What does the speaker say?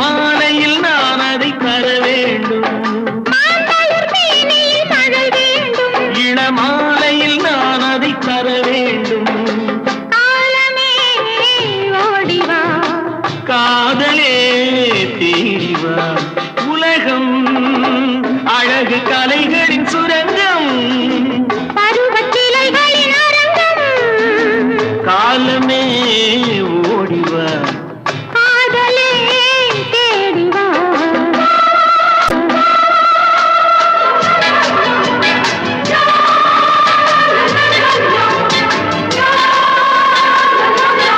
ஆணையில் நான் அதை தர வேண்டும். இளமாலையில் நான் அதை தர வேண்டும். காதலே தீவா. உலகம் அழகு கலைகளின் சுரங்கம். காலமே